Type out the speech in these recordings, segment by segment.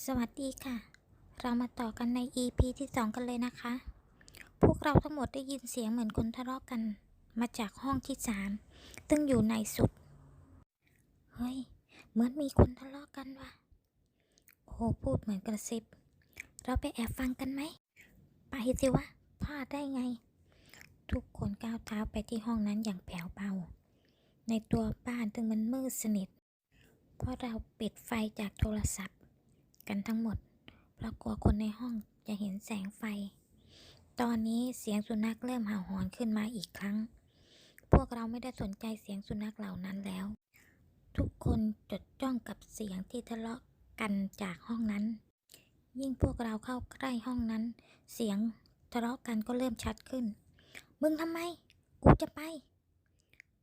สวัสดีค่ะ เรามาต่อกันใน EP ที่ 2 กันเลยนะคะ พวกเราทั้งหมดได้ยินเสียงเหมือนคนทะเลาะกัน มาจากห้องที่3ซึ่งอยู่ในสุด เฮ้ย เหมือนมีคนทะเลาะกันว่ะ โอ้พูดเหมือนกระซิบ เราไปแอบฟังกันไหม ไปสิวะพลาดได้ไง ทุกคนก้าวเท้าไปที่ห้องนั้นอย่างแผ่วเบา ในตัวบ้านซึ่งมันมืดสนิท เพราะเราปิดไฟจากโทรศัพท์ กันทั้งหมด เพราะกลัวคนในห้องจะเห็นแสงไฟ ตอนนี้เสียงสุนัขเริ่มเห่าหอนขึ้นมาอีกครั้ง พวกเราไม่ได้สนใจเสียงสุนัขเหล่านั้นแล้ว ทุกคนจดจ้องกับเสียงที่ทะเลาะกันจากห้องนั้น ยิ่งพวกเราเข้าใกล้ห้องนั้น เสียงทะเลาะกันก็เริ่มชัดขึ้น มึงทำไม กูจะไป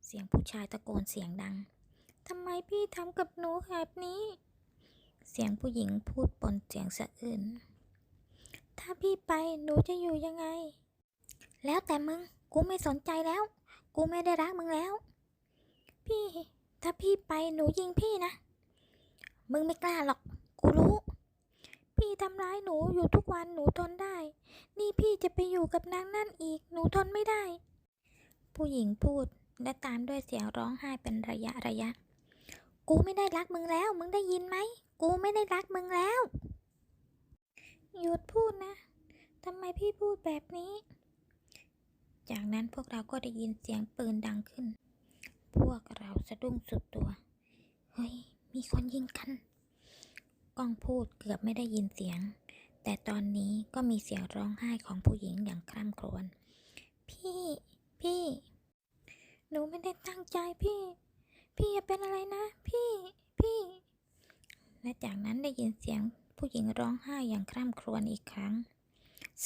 เสียงผู้ชายตะโกนเสียงดังทำไมพี่ทำกับหนูแบบนี้ เสียงผู้หญิงพูดปนเสียงสะอื่นถ้าพี่ไปหนูจะอยู่ยังไง แล้วแต่มึง กูไม่สนใจแล้ว กูไม่ได้รักมึงแล้ว พี่ ถ้าพี่ไปหนูยิงพี่นะ มึงไม่กล้าหรอก กูรู้ พี่ทำร้ายหนูอยู่ทุกวันหนูทนได้ นี่พี่จะไปอยู่กับนางนั่นอีก หนูทนไม่ได้ ผู้หญิงพูดและตามด้วยเสียงร้องไห้เป็นระยะระยะกูไม่ได้รักมึงแล้ว มึงได้ยินไหม กูไม่ได้รักมึงแล้ว หยุดพูดนะทำไมพี่พูดแบบนี้ จากนั้นพวกเราก็ได้ยินเสียงปืนดังขึ้น พวกเราสะดุ้งสุดตัว เฮ้ย มีคนยิงกัน ก้องพูดเกือบไม่ได้ยินเสียง แต่ตอนนี้ก็มีเสียงร้องไห้ของผู้หญิงอย่างคร่ำครวญ พี่ พี่ หนูไม่ได้ตั้งใจพี่ พี่อย่าเป็นอะไรนะ พี่ พี่ และจากนั้นได้ยินเสียงผู้หญิงร้องไห้อย่างคร่ำครวญอีกครั้ง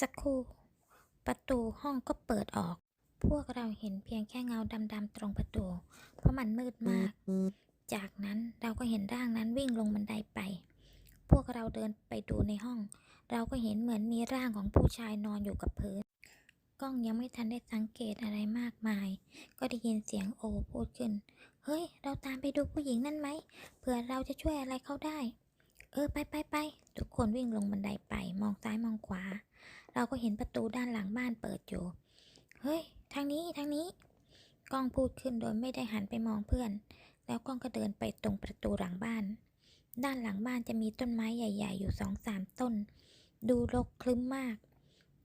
สักครู่ ประตูห้องก็เปิดออก พวกเราเห็นเพียงแค่เงาดำๆตรงประตู เพราะมันมืดมาก จากนั้นเราก็เห็นร่างนั้นวิ่งลงบันไดไป พวกเราเดินไปดูในห้อง เราก็เห็นเหมือนมีร่างของผู้ชายนอนอยู่กับพื้น ล้องยังไม่ทันได้สังเกตอะไรมากมาย ก็ได้ยินเสียงโอพูดขึ้น เฮ้ย เราตามไปดูผู้หญิงนั่นไหม เผื่อเราจะช่วยอะไรเขาได้ เออ ไปไปไป ทุกคนวิ่งลงบันไดไป มองซ้ายมองขวา เราก็เห็นประตูด้านหลังบ้านเปิดอยู่ เฮ้ย ทางนี้ ทางนี้ กล้องพูดขึ้นโดยไม่ได้หันไปมองเพื่อน แล้วกล้องก็เดินไปตรงประตูหลังบ้าน ด้านหลังบ้านจะมีต้นไม้ใหญ่ ๆ อยู่สองสามต้น ดูรกคลึ้มมาก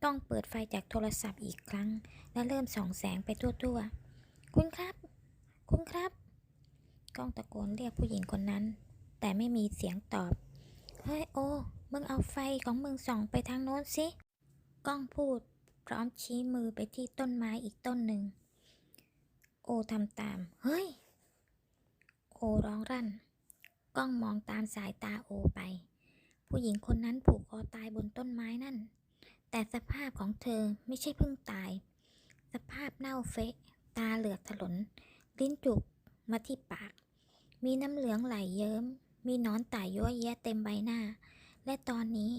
ต้องเปิดไฟจากโทรศัพท์อีกครั้ง และเริ่มส่องแสงไปทั่วๆ คุณครับ คุณครับ กล้องตะโกนเรียกผู้หญิงคนนั้น แต่ไม่มีเสียงตอบ เฮ้ยโอ มึงเอาไฟของมึงส่องไปทางโน้นสิ กล้องพูด พร้อมชี้มือไปที่ต้นไม้อีกต้นหนึ่ง โอทำตาม เฮ้ย โอร้องรั่น กล้องมองตามสายตาโอไป ผู้หญิงคนนั้นผูกคอตายบนต้นไม้นั่น แต่สภาพของเธอไม่ใช่เพิ่งตาย สภาพเน่าเฟะ ตาเหลือกถลน ลิ้นจุกมาที่ปาก มีน้ำเหลืองไหลเยิ้ม มีนอนไต่ยั่วแยะเต็มใบหน้า และตอนนี้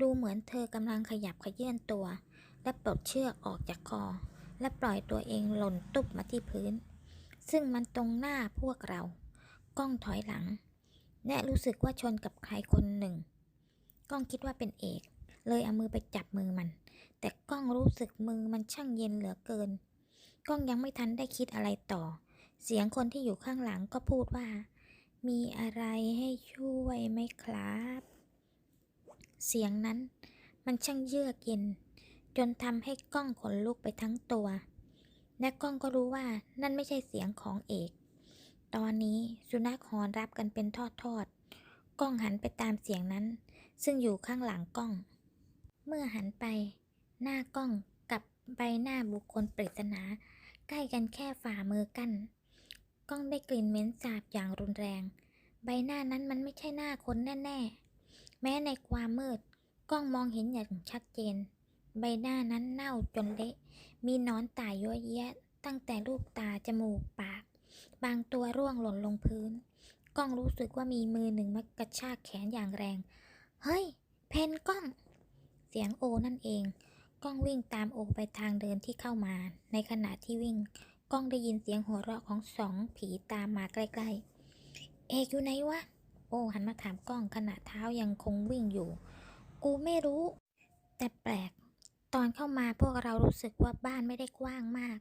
ดูเหมือนเธอกำลังขยับขยื่นตัว และปลดเชือกออกจากคอ และปล่อยตัวเองหล่นตุบมาที่พื้น ซึ่งมันตรงหน้าพวกเรา กล้องถอยหลัง และรู้สึกว่าชนกับใครคนหนึ่ง กล้องคิดว่าเป็นเอก เลยเอามือไปจับมือมัน แต่กล้องรู้สึกมือมันช่างเย็นเหลือเกิน กล้องยังไม่ทันได้คิดอะไรต่อ เสียงคนที่อยู่ข้างหลังก็พูดว่า มีอะไรให้ช่วยไหมครับ เสียงนั้นมันช่างเยือกเย็น จนทำให้กล้องขนลุกไปทั้งตัว และกล้องก็รู้ว่านั่นไม่ใช่เสียงของเอก ตอนนี้สุนัขหอนรับกันเป็นทอดๆ กล้องหันไปตามเสียงนั้น ซึ่งอยู่ข้างหลังกล้อง เมื่อหันไป หน้ากล้องกับใบหน้าบุคคลปริศนา ใกล้กันแค่ฝ่ามือกัน กล้องได้กลิ่นเหม็นสาบอย่างรุนแรง ใบหน้านั้นมันไม่ใช่หน้าคนแน่ๆ แม้ในความมืด กล้องมองเห็นอย่างชัดเจน ใบหน้านั้นเน่าจนเละ มีนอนตายเยอะแยะ ตั้งแต่ลูกตาจมูกปาก บางตัวร่วงหล่นลงพื้น กล้องรู้สึกว่ามีมือหนึ่งมากระชากแขนอย่างแรง เฮ้ย เพนกล้อง เสียงโอนั่นเองก้องวิ่งตามโอไปทางเดินที่เข้ามา ในขณะที่วิ่งก้องได้ยินเสียงหัวเราะของสองผีตามมาใกล้ๆ เอกอยู่ไหนวะ โอหันมาถามกล้องขณะเท้ายังคงวิ่งอยู่ กูไม่รู้ แต่แปลก ตอนเข้ามาพวกเรารู้สึกว่าบ้านไม่ได้กว้างมาก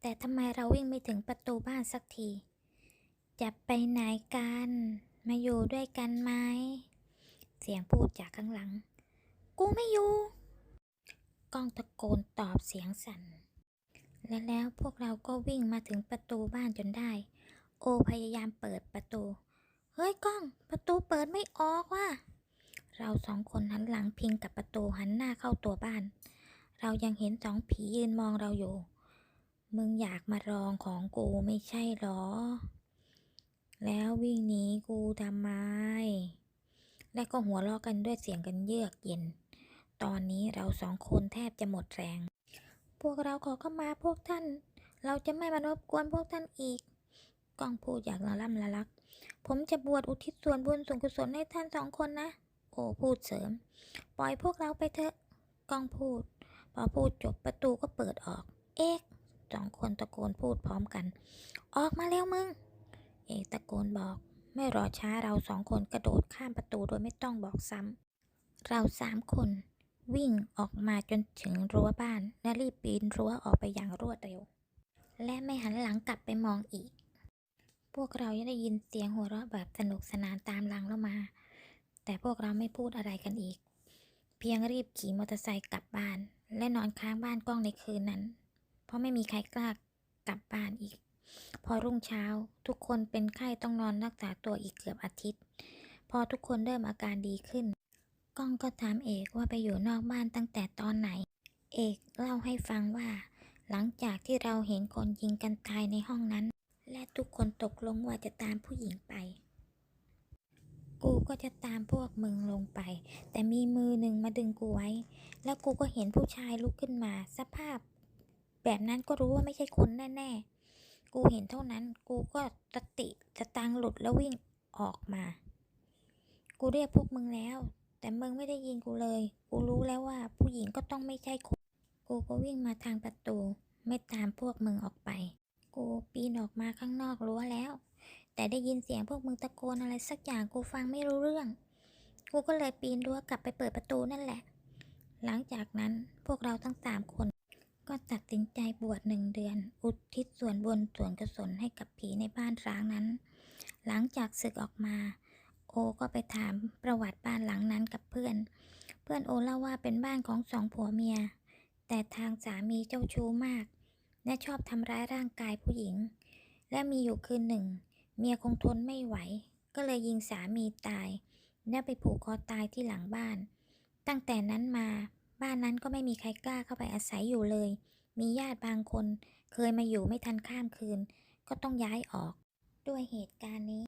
แต่ทำไมเราวิ่งไม่ถึงประตูบ้านสักที จะไปไหนกัน มาอยู่ด้วยกันไหม เสียงพูดจากข้างหลัง กูไม่อยู่ ก้องตะโกนตอบเสียงสั่น และแล้วพวกเราก็วิ่งมาถึงประตูบ้านจนได้ โอพยายามเปิดประตู เฮ้ยก้อง ประตูเปิดไม่ออกว่ะ เราสองคนหันหลังพิงกับประตูหันหน้าเข้าตัวบ้าน เรายังเห็นสองผียืนมองเราอยู่ มึงอยากมาลองของกูไม่ใช่หรอ แล้ววิ่งหนีกูทำไมและก็หัวเราะกันด้วยเสียงกันเยือกเย็น ตอนนี้เราสองคนแทบจะหมดแรง พวกเราขอเข้ามาพวกท่าน เราจะไม่มารบกวนพวกท่านอีก ก้องพูดอย่างละล่ำละลัก ผมจะบวชอุทิศส่วนบุญส่วนกุศลให้ท่านสองคนนะ โอ้พูดเสริม ปล่อยพวกเราไปเถอะ ก้องพูด พอพูดจบประตูก็เปิดออก เอกสองคนตะโกนพูดพร้อมกัน ออกมาเร็วมึง เอกตะโกนบอกไม่รอช้าเราสองคนกระโดดข้ามประตูโดยไม่ต้องบอกซ้ำ เราสามคน วิ่งออกมาจนถึงรั้วบ้าน และรีบปีนรั้วออกไปอย่างรวดเร็ว และไม่หันหลังกลับไปมองอีก พวกเรายังได้ยินเสียงหัวเราะแบบสนุกสนานตามหลังเรามา แต่พวกเราไม่พูดอะไรกันอีก เพียงรีบขี่มอเตอร์ไซค์กลับบ้าน และนอนค้างบ้านกล้องในคืนนั้น เพราะไม่มีใครกล้ากลับบ้านอีก พอรุ่งเช้าทุกคนเป็นไข้ต้องนอนรักษาตัวอีกเกือบอาทิตย์ พอทุกคนเริ่มอาการดีขึ้น ก้องก็ถามเอกว่าไปอยู่นอกบ้านตั้งแต่ตอนไหน เอกเล่าให้ฟังว่า หลังจากที่เราเห็นคนยิงกันตายในห้องนั้น และทุกคนตกลงว่าจะตามผู้หญิงไป กูก็จะตามพวกมึงลงไป แต่มีมือหนึ่งมาดึงกูไว้ แล้วกูก็เห็นผู้ชายลุกขึ้นมา สภาพ แบบนั้นก็รู้ว่าไม่ใช่คนแน่ ๆ กูเห็นเท่านั้นกูก็สติสตังหลุดแล้ววิ่งออกมา กูเรียกพวกมึงแล้ว แต่มึงไม่ได้ยินกูเลย กูรู้แล้วว่าผู้หญิงก็ต้องไม่ใช่คนกูก็วิ่งมาทางประตู ไม่ตามพวกมึงออกไป กูปีนออกมาข้างนอกรั้วแล้ว แต่ได้ยินเสียงพวกมึงตะโกนอะไรสักอย่างกูฟังไม่รู้เรื่อง กูก็เลยปีนรั้วกลับไปเปิดประตูนั่นแหละ หลังจากนั้นพวกเราทั้งสามคน ก็ตัดสินใจบวชหนึ่งเดือน อุทิศส่วนบุญส่วนกุศลให้กับผีในบ้านร้างนั้น หลังจากศึกออกมา โอก็ไปถามประวัติบ้านหลังนั้นกับเพื่อน เพื่อนโอเล่าว่าเป็นบ้านของสองผัวเมีย แต่ทางสามีเจ้าชู้มาก และชอบทำร้ายร่างกายผู้หญิง และมีอยู่คืนหนึ่ง เมียคงทนไม่ไหว ก็เลยยิงสามีตาย และไปผูกคอตายที่หลังบ้าน ตั้งแต่นั้นมาบ้านนั้นก็ไม่มีใครกล้าเข้าไปอาศัยอยู่เลย มีญาติบางคน เคยมาอยู่ไม่ทันข้ามคืน ก็ต้องย้ายออก ด้วยเหตุการณ์นี้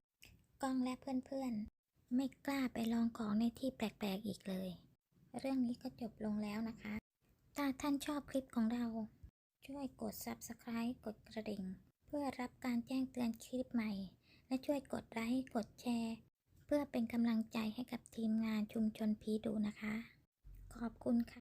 ก้องและเพื่อนๆ ไม่กล้าไปลองของในที่แปลกๆอีกเลย เรื่องนี้ก็จบลงแล้วนะคะ ถ้าท่านชอบคลิปของเรา ช่วยกด Subscribe กดกระดิ่ง เพื่อรับการแจ้งเตือนคลิปใหม่ และช่วยกดไลค์กดแชร์ เพื่อเป็นกำลังใจให้กับทีมงานชุมชนผีดูนะคะ ขอบคุณค่ะ